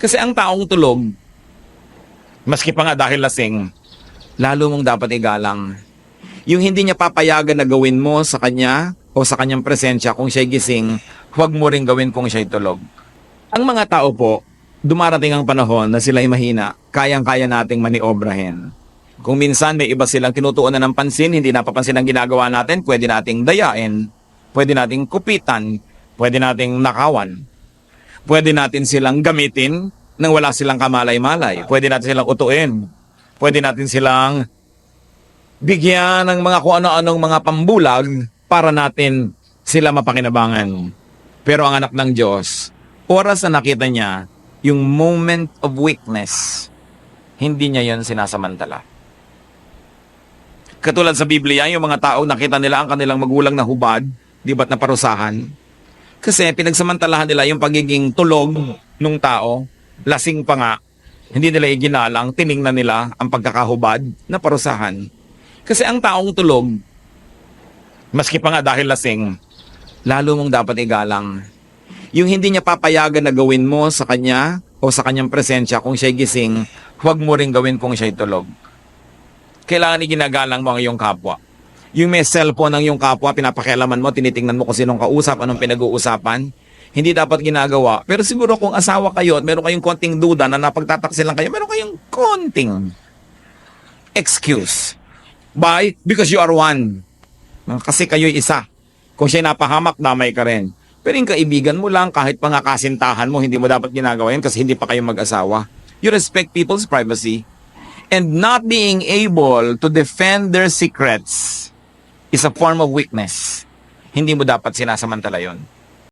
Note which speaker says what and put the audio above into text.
Speaker 1: Kasi ang taong tulog, maski pa nga dahil lasing, lalo mong dapat igalang. Yung hindi niya papayagan na gawin mo sa kanya o sa kanyang presensya kung siya'y gising, huwag mo rin gawin kung siya'y tulog. Ang mga tao po, dumarating ang panahon na sila'y mahina, kayang-kaya nating maniobrahin. Kung minsan may iba silang tinutuunan ng pansin, hindi napapansin ang ginagawa natin, pwede nating dayain, pwede nating kupitan, pwede nating nakawan. Pwede natin silang gamitin nang wala silang kamalay-malay. Pwede natin silang utuin. Pwede natin silang bigyan ng mga kung ano-anong mga pambulag para natin sila mapakinabangan. Pero ang anak ng Diyos, oras na nakita niya yung moment of weakness, hindi niya yon sinasamantala. Katulad sa Biblia, yung mga tao nakita nila ang kanilang magulang na hubad, di ba't naparusahan? Kasi pinagsamantalahan nila yung pagiging tulog nung tao, lasing pa nga, hindi nila iginalang, tiningnan nila ang pagkakahubad na parusahan. Kasi ang taong tulog, maski pa nga dahil lasing, lalo mong dapat igalang. Yung hindi niya papayagan na gawin mo sa kanya o sa kanyang presensya kung siya'y gising, huwag mo rin gawin kung siya'y tulog. Kailangan iginagalang mo ang iyong kapwa. Yung may cellphone ng iyong kapwa, pinapakialaman mo, tinitingnan mo kung sinong kausap, anong pinag-uusapan. Hindi dapat ginagawa. Pero siguro kung asawa kayo at meron kayong konting duda na napagtataksil lang kayo, meron kayong konting excuse. Why? Because you are one. Kasi kayo'y isa. Kung siya'y napahamak, damay ka rin. Pero yung kaibigan mo lang, kahit pa kasintahan mo, hindi mo dapat ginagawa yun kasi hindi pa kayo mag-asawa. You respect people's privacy. And not being able to defend their secrets is a form of weakness. Hindi mo dapat sinasamantala yon.